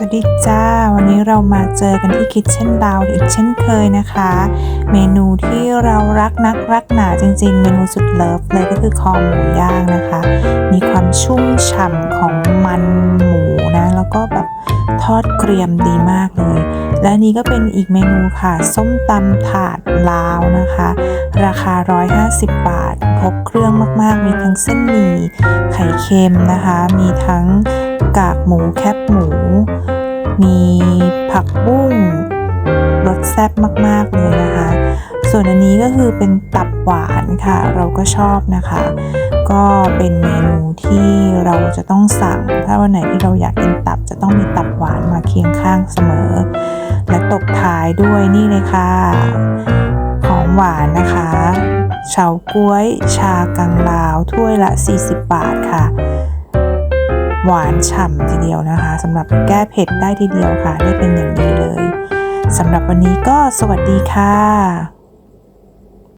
สวัสดีจ้า วันนี้เรามาเจอกันที่คิ t เช่นดาวอีกเช่นเคยนะคะ เมนูที่เรารักนักรักหนาจริง ๆ เมนูสุดเลิฟเลยก็คือคอหมูย่างนะคะ มีความชุ่มฉ่ำของมันหมูนะ แล้วก็แบบทอดเกรียมดีมากเลย และนนี้ก็เป็นอีกเมนูค่ะ ส้มตำถาดลาวนะคะ ราคา 150 บาท ครบเครื่องมากๆ มีทั้งเส้นหมี่ไข่เค็มนะคะ มีทั้งกากหมูแคบหมู มีผักบุ้งรสแซ่บมากๆเลยนะคะ ส่วนอันนี้ก็คือเป็นตับหวานค่ะ เราก็ชอบนะคะ ก็เป็นเมนูที่เราจะต้องสั่ง ถ้าวันไหนที่เราอยากกินตับจะต้องมีตับหวานมาเคียงข้างเสมอ และตบท้ายด้วยนี่เลยค่ะ ของหวานนะคะเฉาก๊วย ชากังลาว ถ้วยละ 40 บาทค่ะ หวานฉ่ำทีเดียวนะคะสำหรับแก้เผ็ดได้ทีเดียวค่ะ ได้เป็นอย่างดีเลยสำหรับวันนี้ก็สวัสดีค่ะ